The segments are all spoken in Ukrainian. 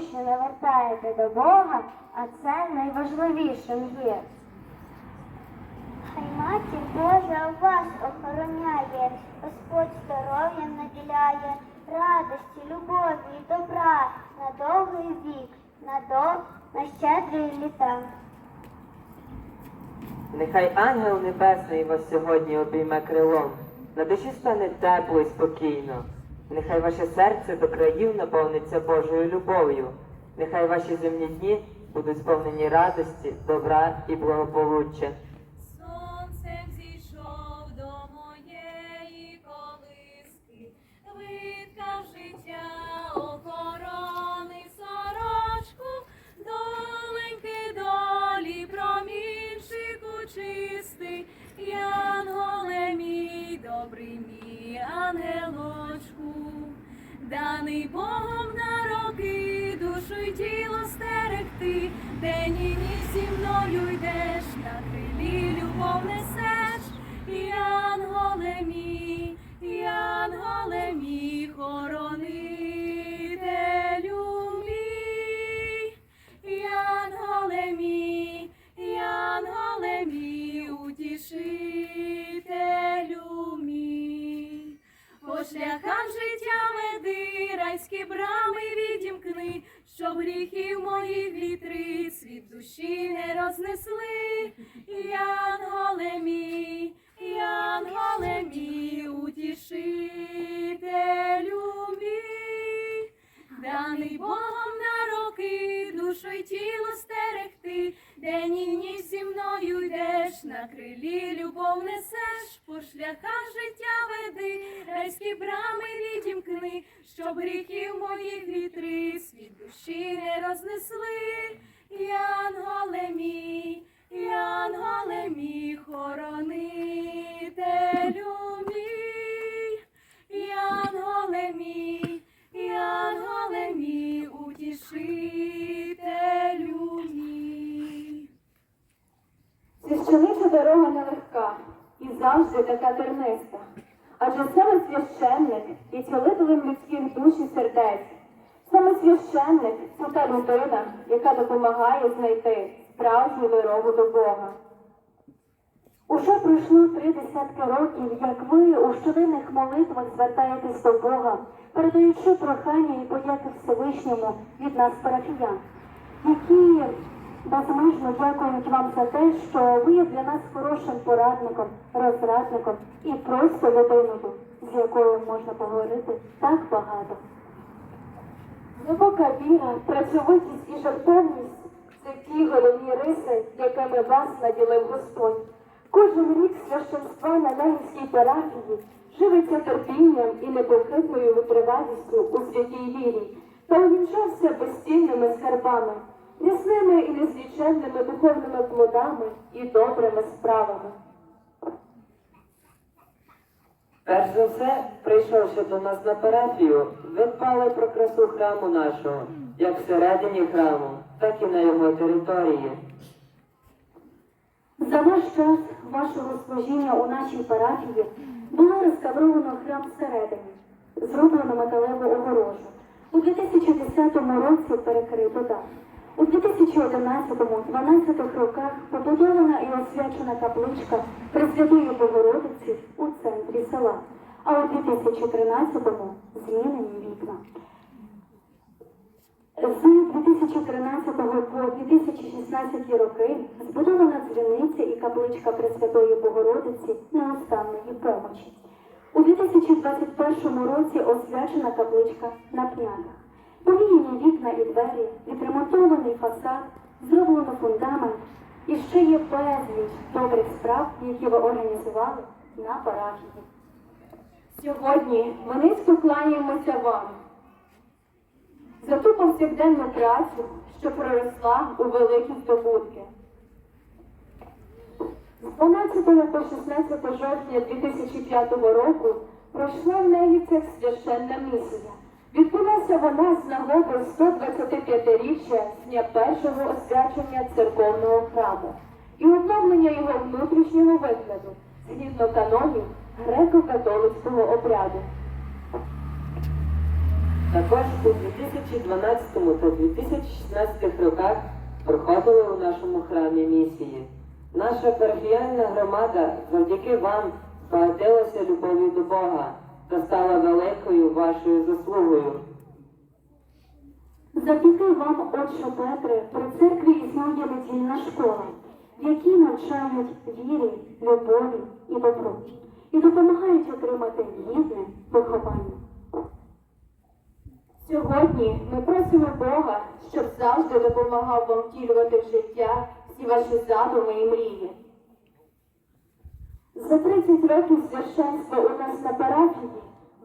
душі навертаєте до Бога, а це найважливішим є. Хай матір Божа вас охороняє, Господь здоров'ям наділяє, радості, любові і добра на довгий вік, на до на щедрі літа. Нехай ангел небесний вас сьогодні обійме крилом, на душі стане тепло і спокійно. Нехай ваше серце до країв наповниться Божою любов'ю. Нехай ваші земні дні будуть сповнені радості, добра і благополуччя. Даний Богом на роки душу й тіло стерегти, день і ніч зі мною йдеш, на крилі любов несеш, Янголе мій, тіло стерегти, день і ніч зі мною йдеш, на крилі любов несеш, по шляхах життя веди, райські брами відімкни, щоб гріхів моїх вітри світ душі не рознесли. Янголе мій, Янголе мій, хоронителю мій, Янголе мій, Янголе мій, утішителю мій. Священиця дорога нелегка і завжди така терниста. Адже саме священник є цілителем людських душ і сердець. Саме священник це та людина, яка допомагає знайти справжню дорогу до Бога. Уже пройшло три десятки років, як ви у щоденних молитвах звертаєтесь до Бога, передаючи прохання і подяки Всевишньому від нас, парафіян, які безмежно дякують вам за те, що ви є для нас хорошим порадником, розрадником і просто людиною, з якою можна поговорити так багато. Глибока віра, працьовитість і жертовність це ті головні риси, якими вас наділив Господь. Кожен рік священства на Ленінській парафії живиться терпінням і непохитною витривалістю у святій вірі та увінчався безцінними скарбами, міцними і незліченними духовними плодами і добрими справами. Перш за все, прийшовши до нас на парафію, ви дбали про красу храму нашого, як всередині храму, так і на його території. За ваш час вашого служіння у нашій парафії було реставровано храм всередині, зроблено металеву огорожу. У 2010 році перекрито дах. У 2011-2012 роках побудована і освячена капличка Пресвятої Богородиці у центрі села, а у 2013-му змінені вікна. З 2013 по 2016 роки збудована дзвіниця і капличка Пресвятої Богородиці неостанної помочі. У 2021 році освячена капличка на пнятах. Поміняні вікна і двері, відремонтований фасад, зроблено фундамент і ще є безліч добрих справ, які ви організували на парафії. Сьогодні ми низько кланяємося вам за ту повсякденну працю, що проросла у великі здобутки. З 12 по 16 жовтня 2005 року пройшла в неї ця священна місія. Відбулася вона з нагоди 125-річчя з дня першого освячення церковного храму і оновлення його внутрішнього вигляду згідно канонів греко-католицького обряду. Також у 2012 та 2016 роках проходили у нашому храмі місії. Наша парафіяльна громада завдяки вам збагатилася любов'ю до Бога та стала великою вашою заслугою. Завдяки вам, Отче Петре, при церкві існує недільна школа, в якій навчають вірі, любові і добру, і допомагають отримати гідне виховання. Сьогодні ми просимо Бога, щоб завжди допомагав вам втілювати в життя всі ваші задуми і мрії. За 30 років священства у нас на парафії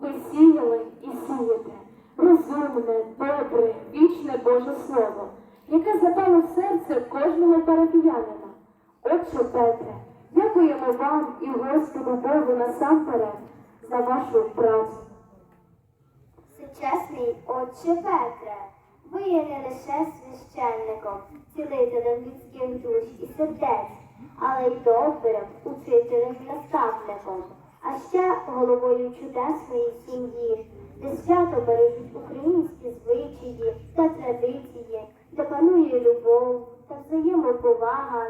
ви сіяли і сієте розумне, добре, вічне Боже Слово, яке запало в серце кожного парафіянина. Отче Петре, дякуємо вам і Господу Богу насамперед за вашу працю. Сучасний Отче Петре, ви є не лише священником, цілителем людських душ і сердець, але й добрим учителем наставником, а ще головою чудесної сім'ї, де свято бережуть українські звичаї та традиції, де панує любов та взаємоповага.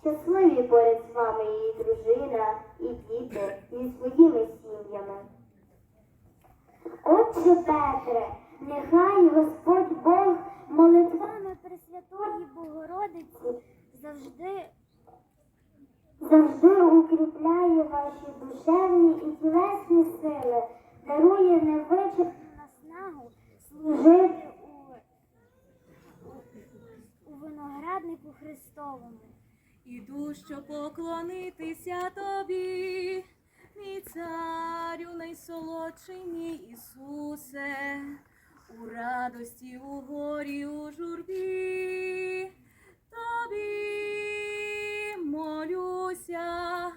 Щасливі поряд з вами її дружина і діти зі своїми сім'ями. Отче Петре, нехай Господь Бог молитвами Пресвятої Богородиці завжди, завжди укріпляє ваші душевні і тілесні сили, дарує невичерпну наснагу служити у, у винограднику Христовому. Іду, щоб поклонитися тобі, мій царю найсолодший мій Ісусе, у радості, у горі, у журбі, тобі молюся,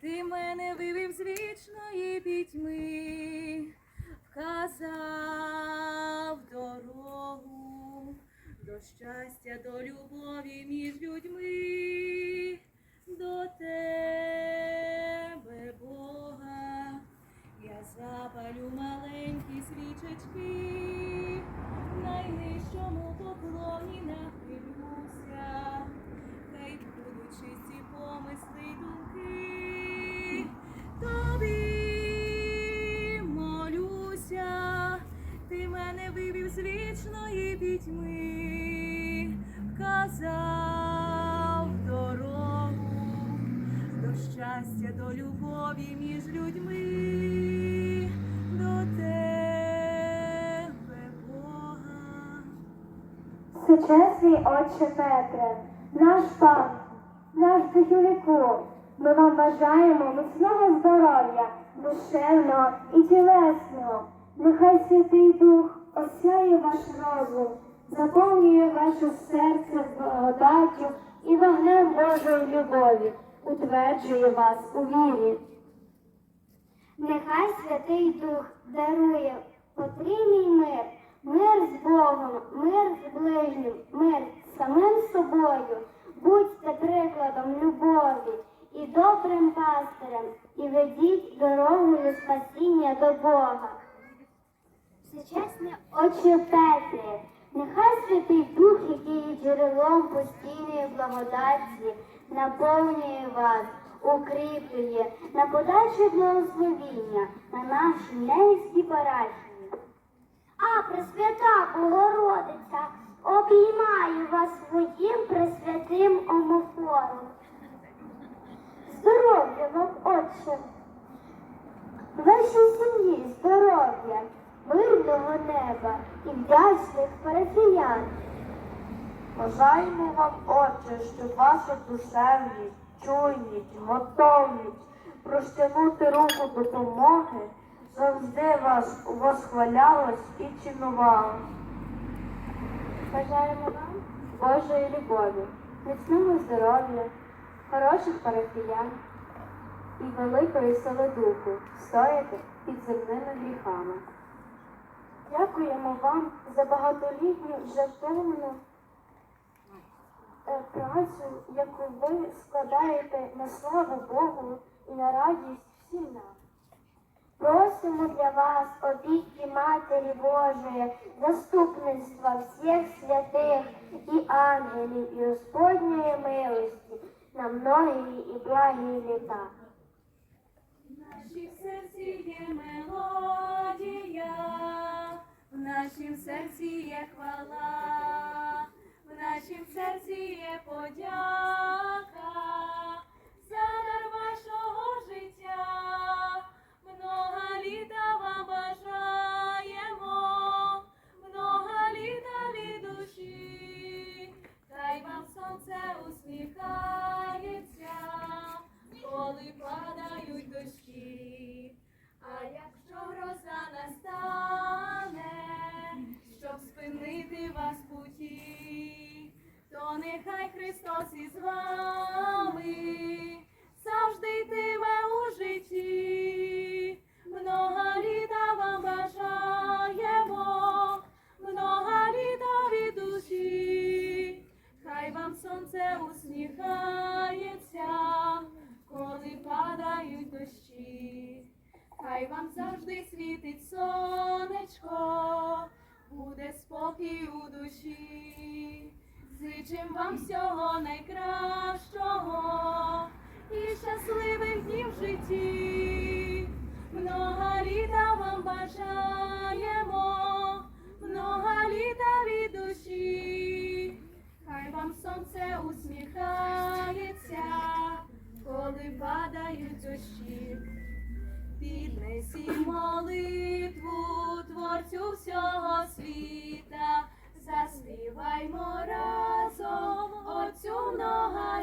ти мене вивів з вічної пітьми, вказав дорогу до щастя, до любові між людьми, до тебе, Бога, я запалю маленькі свічечки, найнижчому поклоні нахилюся, хай будуть чисті помисли й думки, тобі молюся, ти мене вивів з вічної пітьми, вказав щастя, до любові між людьми, до тебе, Бога. Сучасний Отче Петре, наш пан, наш духівнику, ми вам бажаємо міцного здоров'я, душевного і тілесного. Нехай Святий Дух осяє ваш розум, заповнює ваше серце благодаттю і вогнем Божої любові, утверджує вас у вірі. Нехай Святий Дух дарує потрійний мир, мир з Богом, мир з ближнім, мир з самим собою. Будьте прикладом любові і добрим пастирем, і ведіть дорогою спасіння до Бога. Сучасне Отче нехай Святий Дух, який є джерелом постійної благодаті, наповнює вас, укріплює на подальше благословіння на нашій Ненській парафії. А Пресвята Богородиця обіймаю вас своїм пресвятим омофором. Здоров'я вам, Отче! Вашій сім'ї здоров'я, мирного неба і вдячних парафіян. Бажаємо вам, Отче, щоб ваша душевність, чуйність, готовність простягнути руку допомоги завжди вас восхвалялась і цінувала. Бажаємо вам Божої любові, міцного здоров'я, хороших парафіян і великої сили духу стояти під земними гріхами. Дякуємо вам за багатолітню жертовну працю, яку ви складаєте на славу Богу і на радість всім нам. Просимо для вас опіки Матері Божої, заступництва всіх святих і ангелів, і Господньої милості на многії і благі літа. В нашім серці є мелодія, в нашім серці є хвала, нашім серці є подяка за дар вашого життя. Много літа вам бажаємо, много літа від душі, хай вам сонце усміхається спокій у душі. Зичим вам всього найкращого і щасливих днів в житті. Много літа вам бажаємо, много літа від душі. Хай вам сонце усміхається, коли падають дощі. Піднесі молитву творцю всього світа, заспіваймо разом оцю много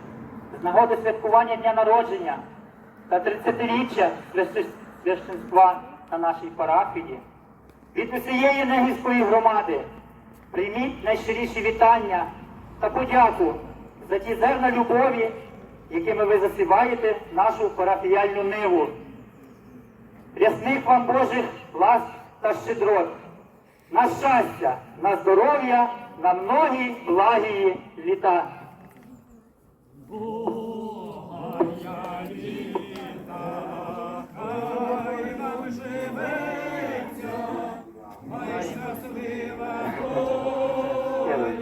нагоди святкування дня народження та 30-річчя священства на нашій парафії, від усієї Негівської громади прийміть найщиріші вітання та подяку за ті зерна любові, якими ви засіваєте нашу парафіяльну ниву. Рясних вам Божих ласк та щедрот, на щастя, на здоров'я, на многі благії літа.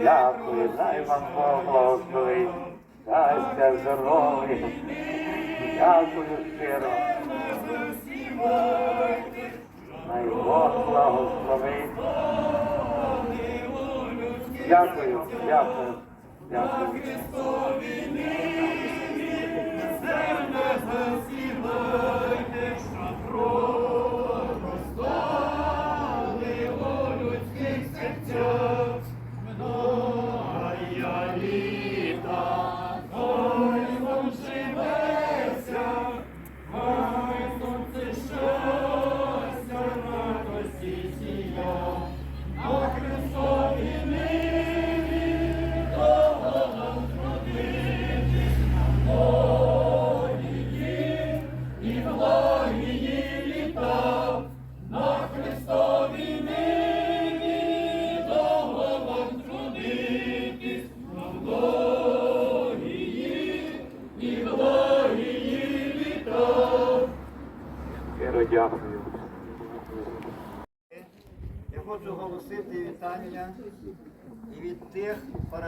Дякую, дай вам Бог благословить, щастя, здоров'я. Дякую щиро. Дай Бог благословить. Дякую, дякую, на Христові нині, земле засівайте, що кров.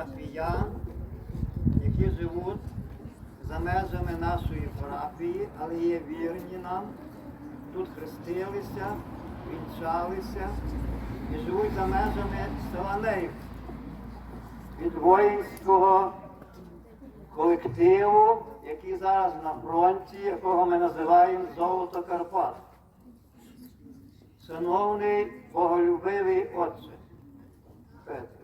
Парафіян, які живуть за межами нашої парафії, але є вірні нам, тут хрестилися, вінчалися і живуть за межами села Неїв. Від воїнського колективу, який зараз на фронті, якого ми називаємо Золото Карпат. Шановний боголюбивий отче Петре,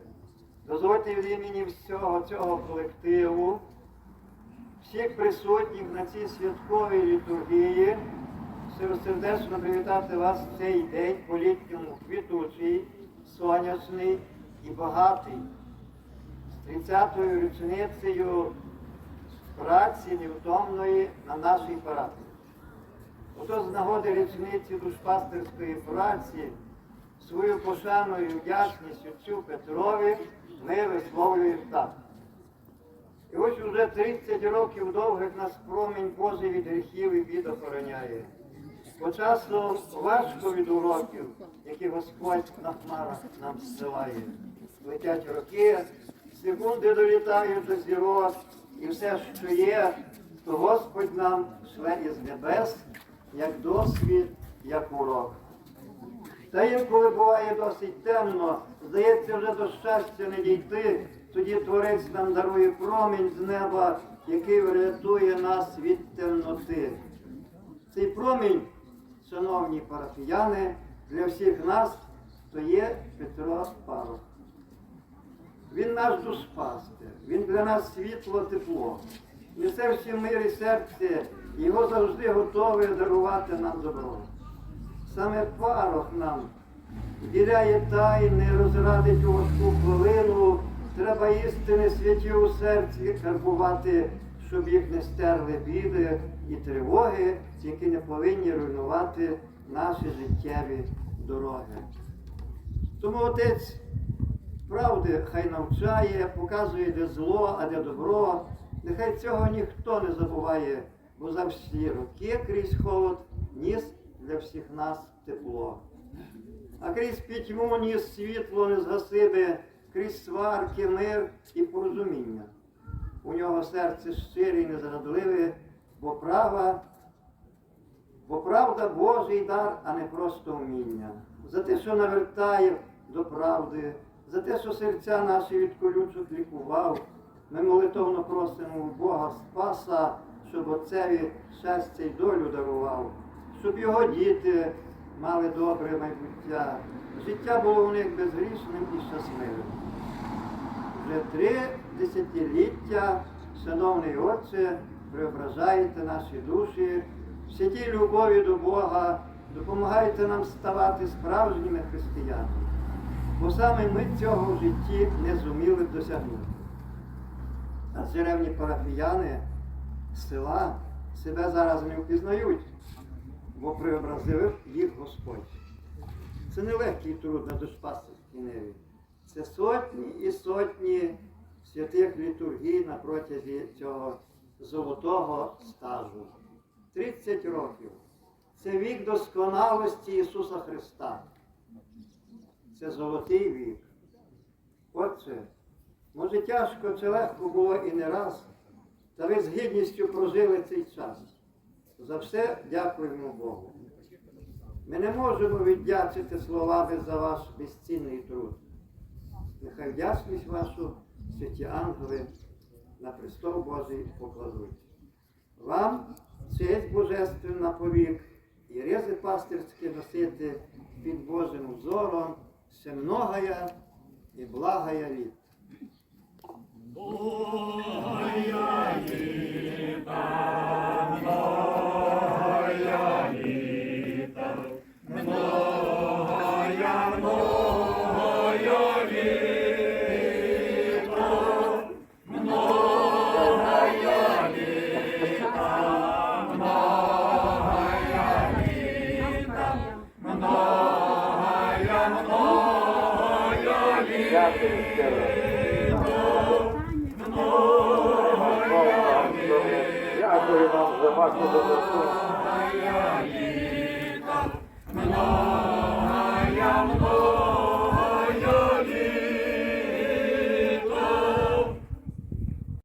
дозвольте від імені всього цього колективу, всіх присутніх на цій святковій літургії, сердечно привітати вас в цей день по-літньому квітучий, сонячний і багатий, з 30-ю річницею праці невтомної на нашій парафії. Отож, з нагоди річниці душпастерської праці, свою вдячність отцю Петрові ми висловлюємо так. І ось уже 30 років довгих нас промінь Божий від гріхів і бід охороняє. По часу важко від уроків, які Господь на хмарах нам зсилає. Летять роки, секунди долітають до зірок, і все, що є, то Господь нам шле із небес, як досвід, як урок. Та інколи буває досить темно, здається, вже до щастя не дійти, тоді Творець нам дарує промінь з неба, який врятує нас від темноти. Цей промінь, шановні парафіяни, для всіх нас то є Петро Парох. Він наш душпастер, він для нас світло, тепло. Несе всім мир і серце, його завжди готовий дарувати нам добро. Саме парох нам вділяє тайни, розрадить у важку хвилину. Треба істини святі у серці карбувати, щоб їх не стерли біди і тривоги, які не повинні руйнувати наші життєві дороги. Тому отець правди хай навчає, показує, де зло, а де добро. Нехай цього ніхто не забуває, бо за всі роки крізь холод ніс для всіх нас тепло. А крізь пітьму ніс світло не згасиде, крізь сварки, мир і порозуміння. У нього серце щире і незрадливе, бо права, бо правда Божий дар, а не просто вміння. За те, що навертає до правди, за те, що серця наші від колючок лікував, ми молитовно просимо у Бога Спаса, щоб отцеві щастя й долю дарував, щоб його діти мали добре майбуття. Життя було у них безгрішним і щасливим. Вже три десятиліття, шановний Отче, преображаєте наші душі, в святій любові до Бога, допомагайте нам ставати справжніми християнами, бо саме ми цього в житті не зуміли досягнути. А черевні парафіяни села себе зараз не впізнають, бо преобразив їх Господь. Це не легкий труд на душпастерській ниві. Це сотні і сотні святих літургій на протязі цього золотого стажу. 30 років. Це вік досконалості Ісуса Христа. Це золотий вік. Отче, може тяжко чи легко було і не раз, та ви з гідністю прожили цей час. За все дякуємо Богу. Ми не можемо віддячити словами за ваш безцінний труд. Нехай вдячність вашу святі ангели на престол Божий покладуть. Вам честь божественна повік і рези пастирські носити під Божим взором ще многая і благая літ. Дякую